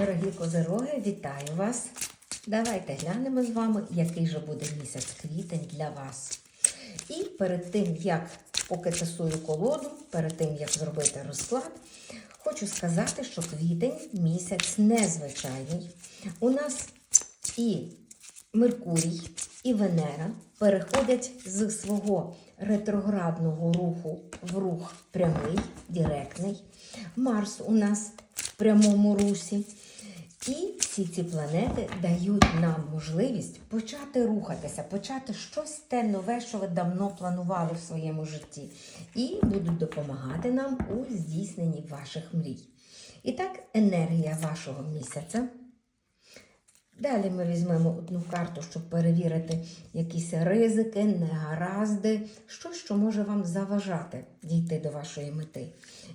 Дорогі козироги, вітаю вас! Давайте глянемо з вами, який же буде місяць квітень для вас. І перед тим, як поки тасую колоду, перед тим, як зробити розклад, хочу сказати, що квітень місяць незвичайний. У нас і Меркурій, і Венера переходять з свого ретроградного руху в рух прямий, директний. Марс у нас в прямому русі. І всі ці планети дають нам можливість почати рухатися, почати щось те нове, що ви давно планували в своєму житті, і будуть допомагати нам у здійсненні ваших мрій. І так, енергія вашого місяця. Далі ми візьмемо одну карту, щоб перевірити якісь ризики, негаразди, щось, що може вам заважати дійти до вашої мети.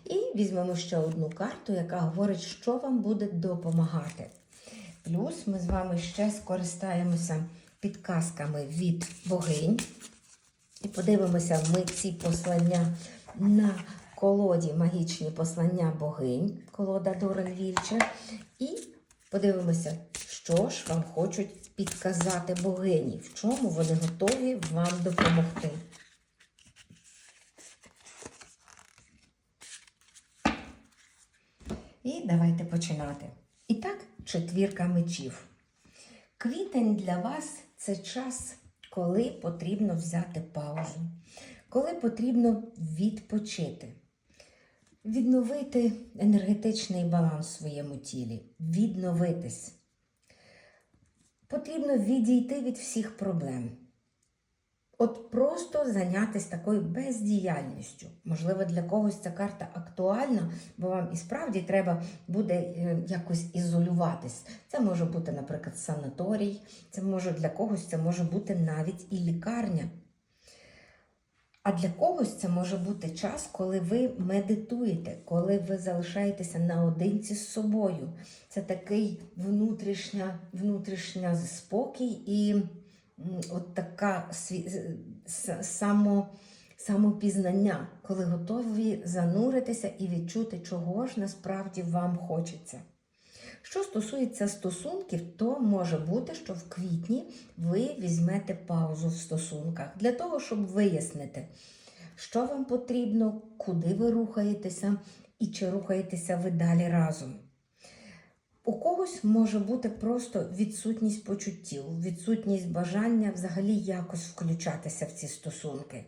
І візьмемо ще одну карту, яка говорить, що вам буде допомагати. Плюс ми з вами ще скористаємося підказками від богинь. І подивимося ми ці послання на колоді магічні послання богинь, колода Дорен Вільче. І подивимося, що ж вам хочуть підказати богині, в чому вони готові вам допомогти. І давайте починати. І так, четвірка мечів. Квітень для вас це час, коли потрібно взяти паузу, коли потрібно відпочити, відновити енергетичний баланс в своєму тілі, відновитись. Потрібно відійти від всіх проблем. От просто зайнятися такою бездіяльністю. Можливо, для когось ця карта актуальна, бо вам і справді треба буде е, якось ізолюватись. Це може бути, наприклад, санаторій, це може для когось це може бути навіть і лікарня. А для когось це може бути час, коли ви медитуєте, коли ви залишаєтеся наодинці з собою. Це такий внутрішня, внутрішня спокій і от така само, самопізнання, коли готові зануритися і відчути, чого ж насправді вам хочеться. Що стосується стосунків, то може бути, що в квітні ви візьмете паузу в стосунках для того, щоб вияснити, що вам потрібно, куди ви рухаєтеся і чи рухаєтеся ви далі разом. У когось може бути просто відсутність почуттів, відсутність бажання взагалі якось включатися в ці стосунки.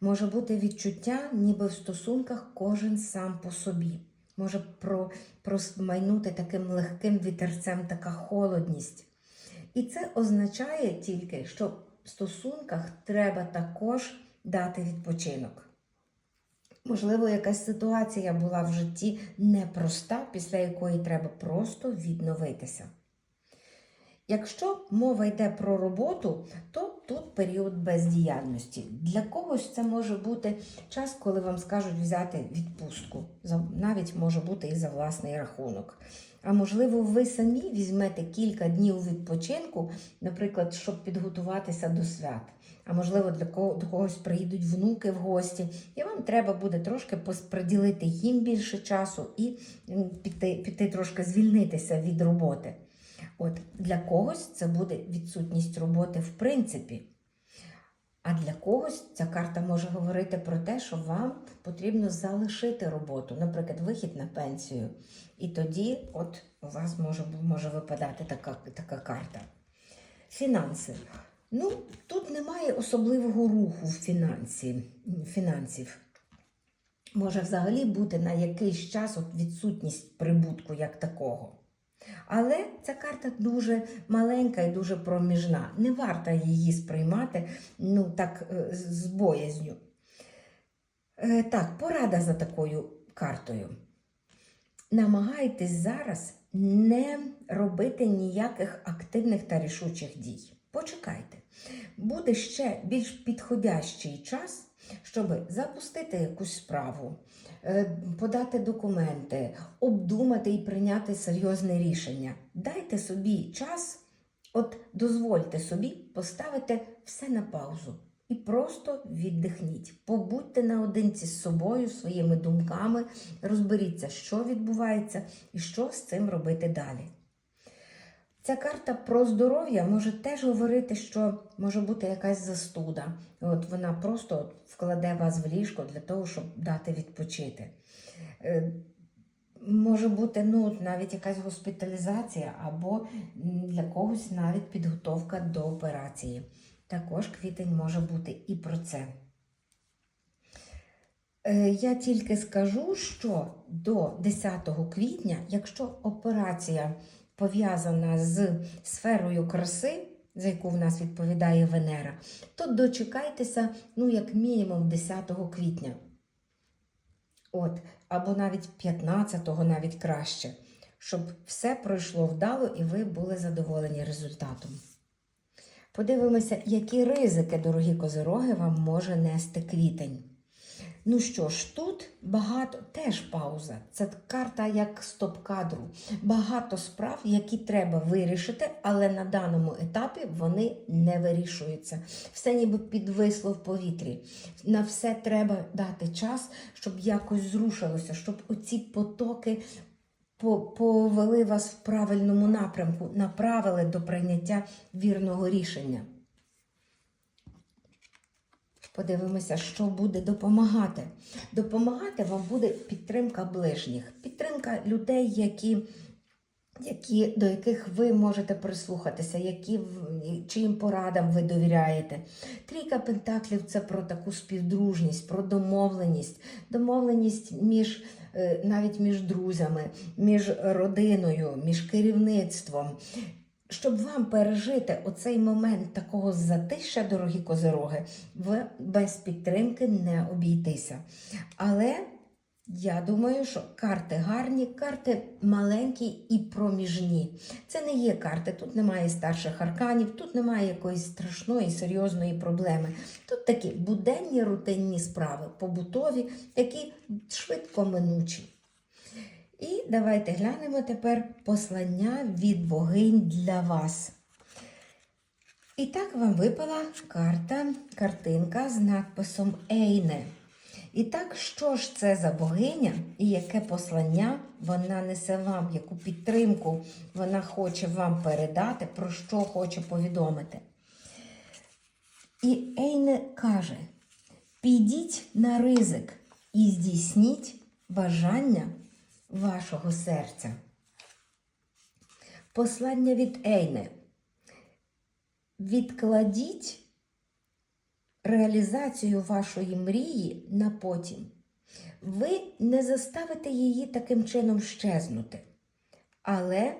Може бути відчуття, ніби в стосунках кожен сам по собі. Може про, промайнути таким легким вітерцем така холодність. І це означає тільки, що в стосунках треба також дати відпочинок. Можливо, якась ситуація була в житті непроста, після якої треба просто відновитися. Якщо мова йде про роботу, то тут період бездіяльності. Для когось це може бути час, коли вам скажуть взяти відпустку, навіть може бути і за власний рахунок. А можливо, ви самі візьмете кілька днів відпочинку, наприклад, щоб підготуватися до свят. А можливо, для кого до когось приїдуть внуки в гості, і вам треба буде трошки пос- приділити їм більше часу і піти, піти трошки звільнитися від роботи. От для когось це буде відсутність роботи в принципі. А для когось ця карта може говорити про те, що вам потрібно залишити роботу, наприклад, вихід на пенсію. І тоді от у вас може, може випадати така, така карта. Фінанси. Ну, тут немає особливого руху в фінансі, фінансів. Може взагалі бути на якийсь час от відсутність прибутку як такого. Але ця карта дуже маленька і дуже проміжна. Не варто її сприймати ну, так, е, з боязню. Е, Так, порада за такою картою. Намагайтесь зараз не робити ніяких активних та рішучих дій. Почекайте. Буде ще більш підходящий час, щоб запустити якусь справу, е, подати документи, обдумати і прийняти серйозне рішення. Дайте собі час, от дозвольте собі поставити все на паузу. і просто віддихніть. Побудьте наодинці з собою, своїми думками, розберіться, що відбувається і що з цим робити далі. Ця карта про здоров'я може теж говорити, що може бути якась застуда. От вона просто вкладе вас в ліжко для того, щоб дати відпочити. Е, Може бути ну, навіть якась госпіталізація, або для когось навіть підготовка до операції. Також квітень може бути і про це. Е, Я тільки скажу, що до 10 квітня, якщо операція пов'язана з сферою краси, за яку в нас відповідає Венера, то дочекайтеся, ну, як мінімум, 10 квітня. От, або навіть 15-го, навіть краще, щоб все пройшло вдало і ви були задоволені результатом. Подивимося, які ризики, дорогі козироги, вам може нести квітень. Ну що ж, тут багато теж пауза. Це карта як стоп-кадру. Багато справ, які треба вирішити, але на даному етапі вони не вирішуються. Все ніби підвисло в повітрі. На все треба дати час, щоб якось зрушилося, щоб оці потоки повели вас в правильному напрямку, направили до прийняття вірного рішення. Подивимося, що буде допомагати. Допомагати вам буде підтримка ближніх, підтримка людей, які, які, до яких ви можете прислухатися, які, чиїм порадам ви довіряєте. Трійка пентаклів це про таку співдружність, про домовленість, домовленість між е, навіть між друзями, між родиною, між керівництвом. Щоб вам пережити оцей момент такого затища, дорогі козироги, ви без підтримки не обійтися. Але я думаю, що карти гарні, карти маленькі і проміжні. Це не є карти, тут немає старших арканів, тут немає якоїсь страшної, серйозної проблеми. Тут такі буденні рутинні справи, побутові, які швидко минучі. І давайте глянемо тепер послання від богинь для вас. І так вам випала карта, картинка з надписом Ейне. І так, що ж це за богиня і яке послання вона несе вам, яку підтримку вона хоче вам передати, про що хоче повідомити. І Ейне каже: підіть на ризик і здійсніть бажання вашого серця. Послання від Ейне. Відкладіть реалізацію вашої мрії на потім. Ви не заставите її таким чином щезнути, але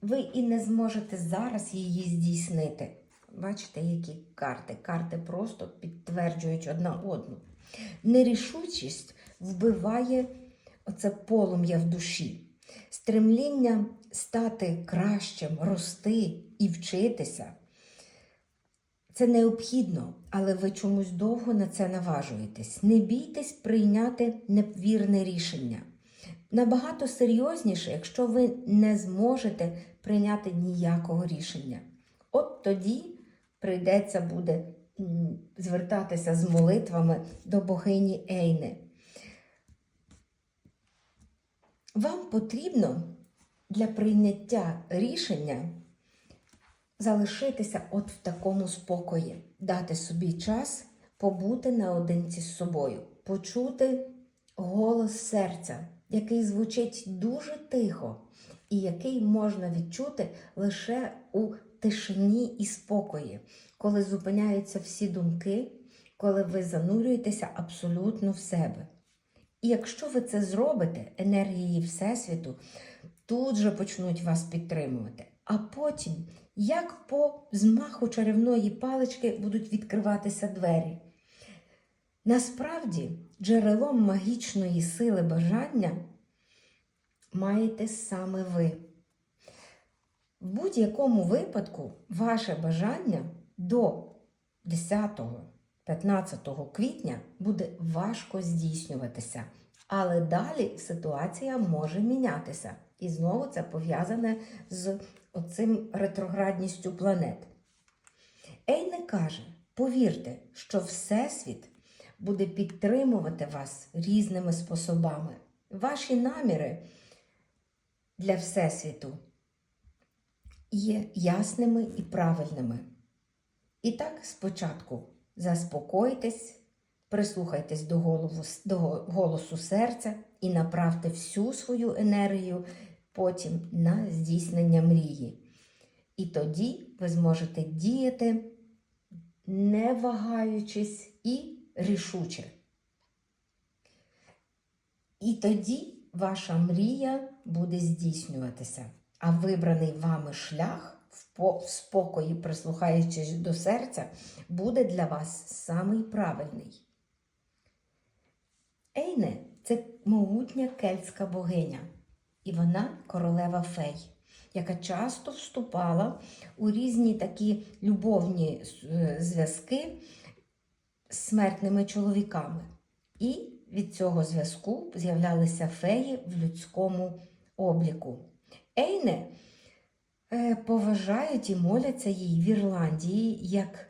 ви і не зможете зараз її здійснити. Бачите, які карти? Карти просто підтверджують одна одну. Нерішучість вбиває оце полум'я в душі, стремління стати кращим, рости і вчитися. Це необхідно, але ви чомусь довго на це наважуєтесь. Не бійтесь прийняти невірне рішення. Набагато серйозніше, якщо ви не зможете прийняти ніякого рішення. От тоді прийдеться буде звертатися з молитвами до богині Ейни. Вам потрібно для прийняття рішення залишитися от в такому спокої, дати собі час побути наодинці з собою, почути голос серця, який звучить дуже тихо, і який можна відчути лише у тишині і спокої, коли зупиняються всі думки, коли ви занурюєтеся абсолютно в себе. І якщо ви це зробите, енергії Всесвіту тут же почнуть вас підтримувати. А потім, як по змаху чарівної палички, будуть відкриватися двері. Насправді, джерелом магічної сили бажання маєте саме ви. В будь-якому випадку ваше бажання до 10-15 квітня буде важко здійснюватися. Але далі ситуація може мінятися. І знову це пов'язане з оцим ретроградністю планет. Ейне каже: Повірте, що Всесвіт буде підтримувати вас різними способами. Ваші наміри для Всесвіту є ясними і правильними. І так, спочатку заспокойтесь, прислухайтесь до, голову, до голосу серця і направте всю свою енергію потім на здійснення мрії. І тоді ви зможете діяти, не вагаючись і рішуче. І тоді ваша мрія буде здійснюватися, а вибраний вами шлях в спокої, прислухаючись до серця, буде для вас самий правильний. Ейне це могутня кельтська богиня, і вона королева фей, яка часто вступала у різні такі любовні е, зв'язки з смертними чоловіками. І від цього зв'язку з'являлися феї в людському обліку. Ейне поважають і моляться їй в Ірландії як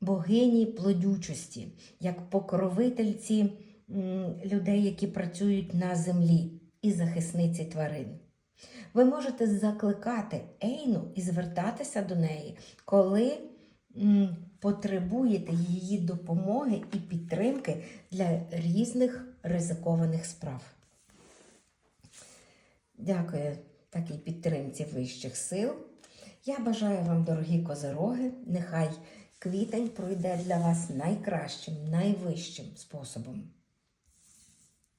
богині плодючості, як покровительці людей, які працюють на землі, і захисниці тварин. Ви можете закликати Ейну і звертатися до неї, коли потребуєте її допомоги і підтримки для різних ризикованих справ. Дякую такій підтримці вищих сил. Я бажаю вам, дорогі козероги, нехай квітень пройде для вас найкращим, найвищим способом.